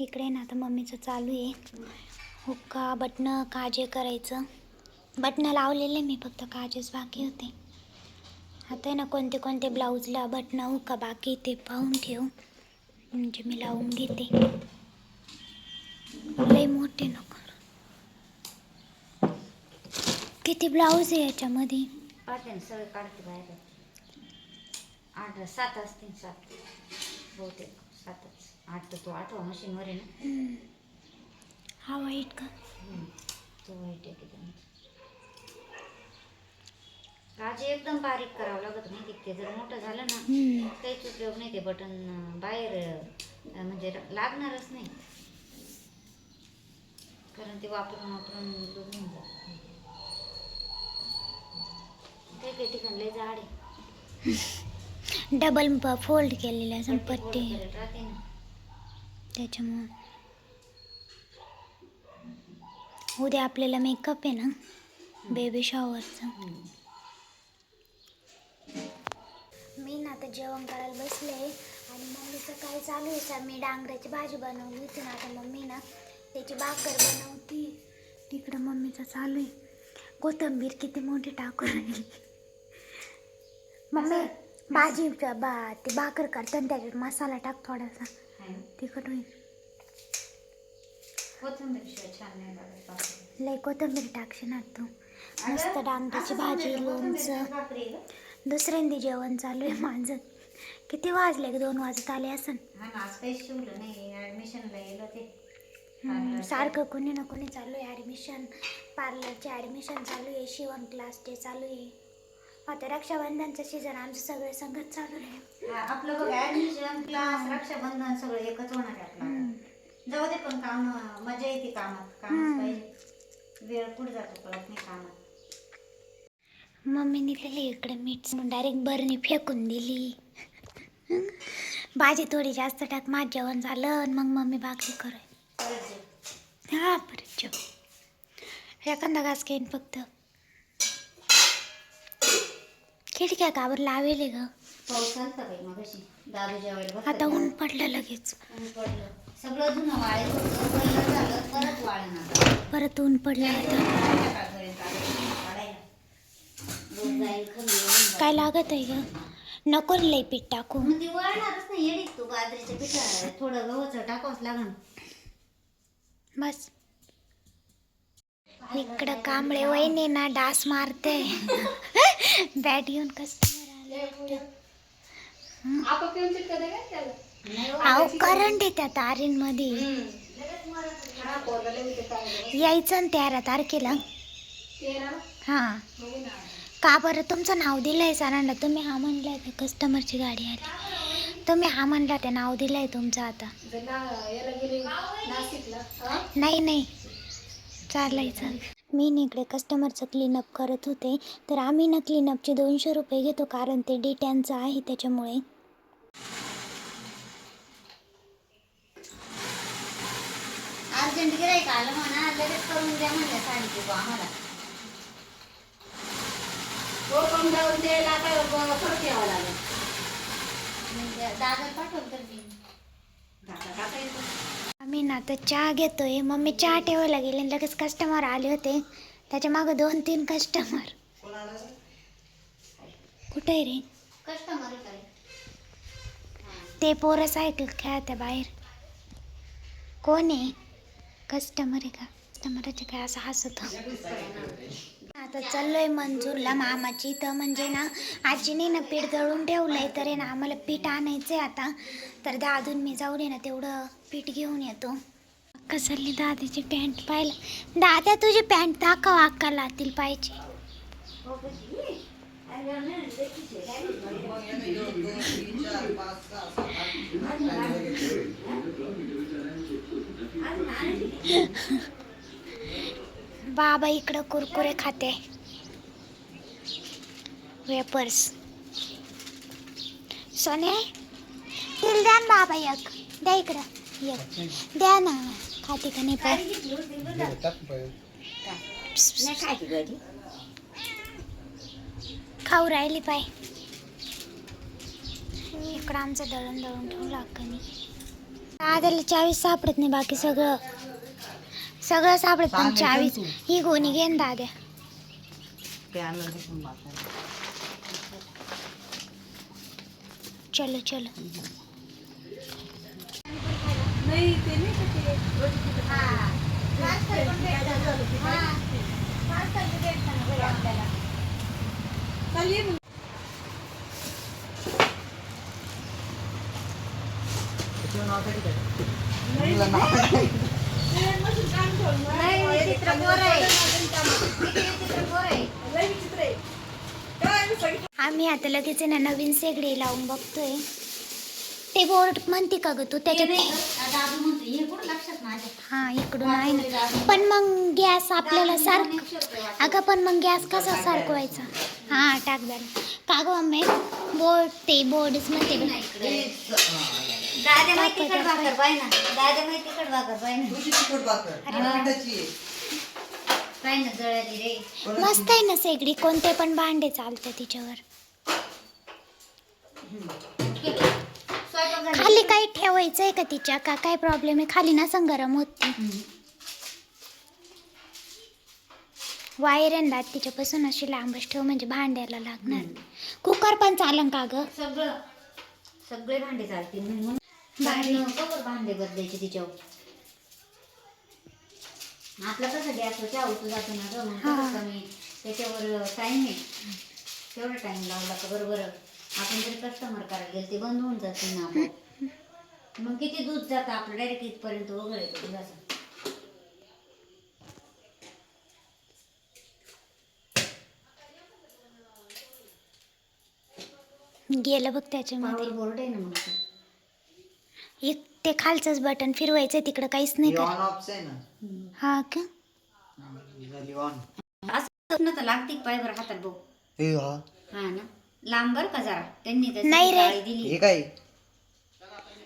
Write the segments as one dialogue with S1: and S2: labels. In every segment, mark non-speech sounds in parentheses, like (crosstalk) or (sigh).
S1: इकडे ना आता मम्मीचं चालू आहे. हुक्का बटणं काजे करायचं. बटणं लावलेले मी फक्त काजेच बाकी होते. आता आहे ना कोणते कोणते ब्लाऊजला बटणं हुक्का बाकी ते पाहून ठेव. म्हणजे मी लावून घेते. लई मोठे नको. किती ब्लाऊज आहे याच्यामध्ये?
S2: सगळे काढते बाहेर. आठ सात असतील सात. बहुतेक. सातच आठ तर तो आठवा मशीनवर आहे ना.
S1: हा वाईट का
S2: हम्म. तो वाईट आहे एकदम काजी एकदम बारीक करावं लागत नाही ते जर मोठं झालं ना
S1: हम्म.
S2: काहीच उपयोग नाही ते बटन बाहेर अं, म्हणजे लागणारच नाही कारण ते वापरून वापरून लुगून जात काही काही ठिकाणी लय जाड आहे (laughs)
S1: डबल फोल्ड केलेल्या
S2: संपत्ती
S1: त्याच्यामुळं. उद्या आपल्याला मेकअप आहे ना? बेबी शॉवरचं मी ना आता जेवण करायला बसले आणि मम्मीचं काय चालू आहे. सर मी डांगऱ्याची भाजी बनवली होती ना. आता मम्मी ना त्याची भाकर बनवती. तिकडं मम्मीचं चालू आहे. कोथंबीर किती मोठी टाकून राहिली मम्मी भाजी बा ती भाकर करताना त्याच्यात मसाला टाक थोडासा? तिखट होईल. लय कोथंबीर टाकशील ना तू मस्त
S2: असं
S1: भाजी
S2: कोथिंबीरची
S1: लोणचं. दुसऱ्यांदी जेवण चालू आहे माझं किती वाजले? दोन वाजत आले असन. सारखं कोणी ना कोणी चालू आहे ॲडमिशन पार्लरचे ॲडमिशन चालू आहे शिवण क्लासचे चालू आहे आता रक्षाबंधनचं सीझन आमचं सगळं संगत चालू आहे
S2: आपलं बघ ऍडमिशन क्लास रक्षाबंधन सगळं एकच होणार आहे आपलं. जाऊ दे पण काम मजा येते कामात.
S1: हम्म.
S2: पाहिजे. वेळ कुठे जातो कळत नाही कामात.
S1: मम्मीने दिली इकडे मीठ डायरेक्ट बरणी फेकून दिली. भाजी थोडी जास्त टाक माझं जेवण झालं आणि मग मम्मी बाकी
S2: परत जे.
S1: हा परत जेव. एखादा घास घेईन फक्त. खिडक्या कावर लावेले ग.
S2: पाऊस आलता बाई मगाशी. दादू जेवायला बसला
S1: आता ऊन पडलं लगेच.
S2: ऊन पडलं. सगळं धुणं वाळेल होतं पहिलं झालं परत
S1: ऊन पडलं आता.
S2: संध्याकाळपर्यंत आलं काढायला. रोज जाईल खाली येऊन जाईल.
S1: काय लागत आहे ग? नको लई पीठ टाकू.
S2: मग ती वळणारच नाही येडी तू बाजरीच्या पिठा थोडं गव्हाचं टाकावंच लागण
S1: बस. इकडं कांबळे वहिनी ना डास मारते. बॅट घेऊन कस्टमर आले. अहो करंट आहे त्या तारींमध्ये. यायचं ना तेरा तारखेला. हां. का बरं? तुमचं नाव दिलंय सरांना. तुम्ही हा म्हणलाय ते कस्टमरची गाडी आली? तुम्ही हा म्हणला ते नाव दिलंय तुमचं आता. नाही नाही. चालायचं मी इकडे कस्टमरचं क्लीनअप करत होते. तर आम्ही ना क्लीनअपचे दोनशे रुपये घेतो कारण ते डेट्यांचं आहे त्याच्यामुळे.
S2: अर्जंट गिराईक आलं म्हणा लगेच करून द्या म्हणलं साडी आम्हाला. हो, म्हणजे दादा पाठवलं तर
S1: आम्ही ना आता चहा घेतोय. मम्मी चहा ठेवायला गेले आणि लगेच कस्टमर आले होते. त्याच्या मागं दोन तीन कस्टमर कुठे आहे रे? ते पोरं सायकल खेळत्या बाहेर. कोण आहे? कस्टमर आहे का? कस्टमरचे काय असं हसत आता चाललोय मंजूरला मामाची. तर म्हणजे ना आजीने ना पीठ दळून ठेवलंय तर आहे ना आम्हाला पीठ आणायचंय आता. तर दादून मी जाऊन आहे ना तेवढं पीठ घेऊन येतो. अक्का चालली दादीची पॅन्ट पाहिलं. दादा तुझी पॅन्ट दाखव अक्का लातील पाहिजे. (laughs) बाबा इकडं कुरकुरे खाते. वेपर्स सोने तिला द्या ना बाबा एक. द्या इकडं. एक. द्या ना. खाते का नाही
S2: पाय
S1: खाऊ राहिली पाय इकडं आमचं दळण दळून ठेवलं नाही. दादाला चावीस सापडत नाही बाकी सगळं. सगळं सापडत. पण चावीस
S3: तू.
S1: ही दाद्या
S3: आणलं तिथून बाथरूम.
S1: चलो चलो?
S2: नाही चित्र गोर आहे किती चित्र गोर आहे.
S1: आम्ही आता लगेच ना नवीन शेगडी लावून बघतोय. ते बोर्ड म्हणते का ग तू? त्याच्यात
S2: हे कुठं लक्षात माझ्या
S1: हा इकडून आहे ना. पण मग गॅस आपल्याला सारख अगं पण मग गॅस कसा सारखवायचा? हा टाक झालं का गं मम्मी? बोर्ड ते बोर्डच म्हणते.
S2: दादा माहिती तिखट भाकर पाहिजे ना दादा माहिती तिखट भाकर पाहिजे ना
S3: तुझी तिखट भाकर. मिठाची आहे.
S2: पाहिजे ना जळाली रे.
S1: मस्त आहे ना शेगडी कोणते पण भांडे चालतं तिच्यावर. खाली काही ठेवायचंय का तिच्या? का काय प्रॉब्लेम आहे? खाली ना संगरम होती वायर आहे ना तिच्यापासून अशी लांबच ठेव म्हणजे भांड्याला लागणार. कुकर पण चालन का ग?
S2: सगळं. सगळे भांडे चालतील. म्हणून भांडे कवर भांडे बदलायचे तिच्यावर. आपला कसं गॅसवर चहा उतू जातो ना गं मग कमी त्याच्यावर टाईम आहे. तेवढा टाईम लावला का बरोबर आपण जरी कस्टमर करायला गेलं ते बंद होऊन जाते ना आपण. मग किती दूध जातं आपलं डायरेक्ट इथपर्यंत वगैरे येतो दुधाचं
S1: गेलं बघ
S2: पावर बोर्ड आहे ना मग.
S1: एक ते खालचंच बटन फिरवायचं तिकडं काहीच नाही
S3: हे
S1: कर
S3: आहे ना.
S1: हा का?
S3: हा, झाली.
S2: असं ना तर लागते पाय बरं हातात बघ.
S3: हे हा.
S2: हा ना? लांब बरं का जरा? त्यांनी त्याची
S1: नाही रे.
S2: जाळी दिली.
S3: हे काय?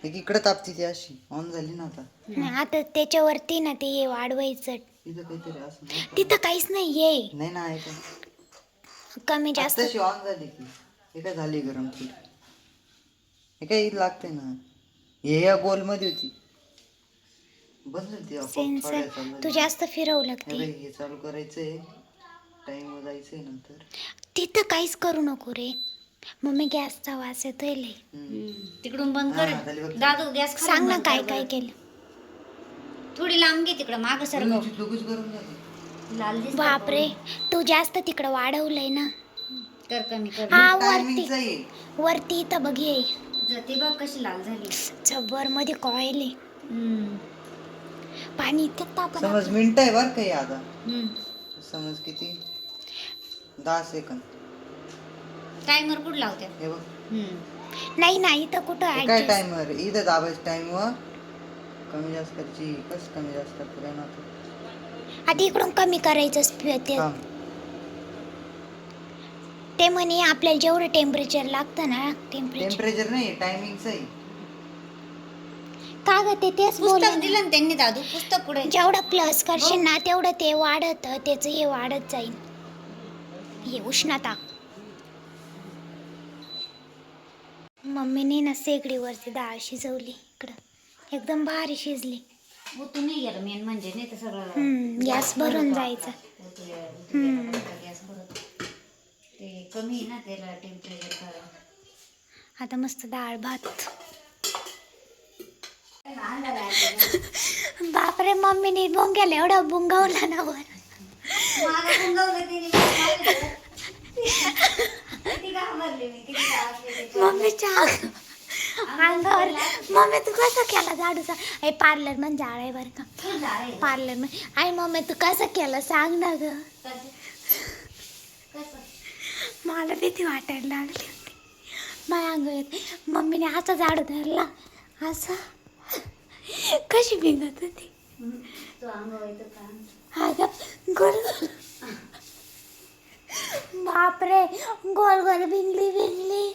S3: एक इकडे तापती ती अशी. ऑन झाली ना आता.
S1: नाही, आता त्याच्यावरती ना ते हे वाढवायचं.
S3: इथं काहीतरी असं नाही का?
S1: तिथं काहीच नाही ये
S3: नाही ना आहे का?
S1: कमी जास्त.
S3: तशी ऑन झाली की. हे काय झाली गरम ती हे काय इथं लागते ना? हे या गोलमध्ये होती
S1: सेन्सर तू. जास्त फिरवू लागते.
S3: हे चालू करायचंय. टाइम जायचंय नंतर.
S1: तिथं काहीच करू नको रे. मम्मी गॅसचा वास येतोय लय.
S2: तिकडून बंद
S3: हा, झाली
S2: कर
S3: बघ.
S2: दादू गॅस खाली
S1: सांग ना
S2: बंद
S1: काय
S2: कर
S1: काय
S2: बरं.
S1: केलं.
S2: थोडी लांब घे तिकडं माग सर लाल दिसतं
S1: बापरे तू जास्त तिकडं वाढवलंय ना.
S2: कर कमी कर.
S1: हा वरती.
S3: टायमिंगचा आहे.
S1: वरती इथं बघ ये.
S2: ती बघ कशी लाल झाली
S1: जब्बरमध्ये आहे
S2: हम्म.
S1: पाणी इतकं तापलं
S3: समज मिनिट आहे बर काही आता. समज किती दहा सेकंद
S2: टायमर कुठं लावत्या
S3: हे बघ.
S1: नाही नाही इथं कुठं
S3: हे काय
S1: adjust?
S3: इथं दाबायचं टाइमवर कमी जास्त करायची कस कमी जास्त नव्हतं
S1: आता इकडून कमी करायचं स्पी- ते
S3: थांब.
S1: ते म्हणे आपल्याला जेवढं टेम्परेचर लागतं ना टेम्परेचर
S3: टेम्परेचर नाही टायमिंगचं आहे.
S1: का ग ते तेच
S2: पुस्तक
S1: बोल
S2: दिलं ना त्यांनी दादू पुस्तक पुढे
S1: जेवढं प्लस करशील ना तेवढं ते वाढत त्याचं हे वाढत जाईल. हे उष्णता. मम्मीने ना शेगडीवरती डाळ शिजवली इकडं. एकदम भारी शिजली.
S2: ओतून नाही गेलं मेन म्हणजे नाही तर सगळं
S1: हम्म, गॅस भरून जायचा. हम्म.
S2: गॅस भरत ते कमी आहे ना त्याला टेम्परेचर
S1: आता मस्त डाळ भात. बापरे मम्मीने बोंग्याला एवढा बुंगावला ना वर. मम्मीच्या अंगावर. मम्मी तू कसं केला झाडूचा? हे पार्लर म्हणजे जाळ आहे बरं का. पार्लरमध्ये आई मम्मी तू कसं केलं? सांग ना ग? मला भीती वाटायला लागली होती. माझ्या अंग येत. मम्मीने असा झाडू धरला. असं. कशी भिंगत होती.
S2: का
S1: गोल गोल. बापरे गोल गोल भिंगली भिंगली.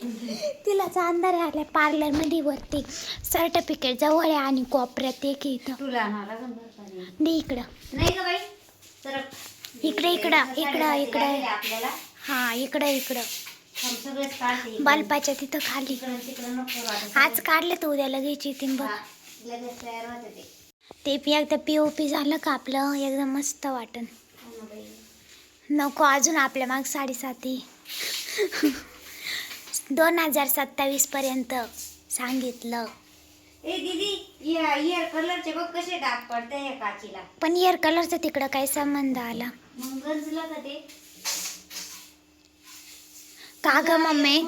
S1: तिला अंधार आल्या पार्लरमध्ये वरती. सर्टिफिकेट जवळ आहे आणि कोपऱ्यात एक इथं.
S2: तुला आणावं लागेल बरं का नाही.
S1: दे इकडं.
S2: नाही ग बाई तर
S1: इकडे, इकडं, इकडं, इकडं.
S2: आपल्याला
S1: हा इकडं इकडं.
S2: सगळेच काढते
S1: बल्बाच्या तिथं खाली.
S2: नको वाटत.
S1: आज काढले तर उद्या लगेच येतील बघ.
S2: हा, लगेच तयार होते ते.
S1: ते पी एकदा पी ओ पी झालं का आपलं एकदम मस्त वाटन.
S2: हो ना बाई.
S1: नको अजून आपल्या माग साडेसाती दोन हजार सत्तावीस पर्यंत सांगितलं.
S2: ए दीदी या इयर कलरचे बघ कसे डाग पडते या काचीला.
S1: पण हेअर कलरचा तिकडं काय संबंध आला.
S2: मग गंजलं का ते?
S1: का ग मम्मी?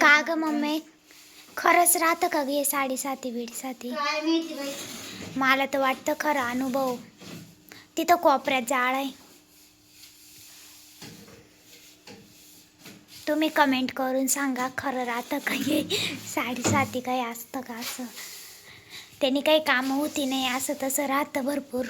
S1: का ग मम्मी? खरंच राहतं का ग साडेसाती बिडीसाती? मला तर वाटतं खरं अनुभव. तिथं कोपऱ्यात जाळ आहे. तुम्ही कमेंट करून सांगा खरं राहतं का हे साडेसाती काही असतं का असं? त्यांनी काही कामं होती नाही असं तसं राहतं भरपूर.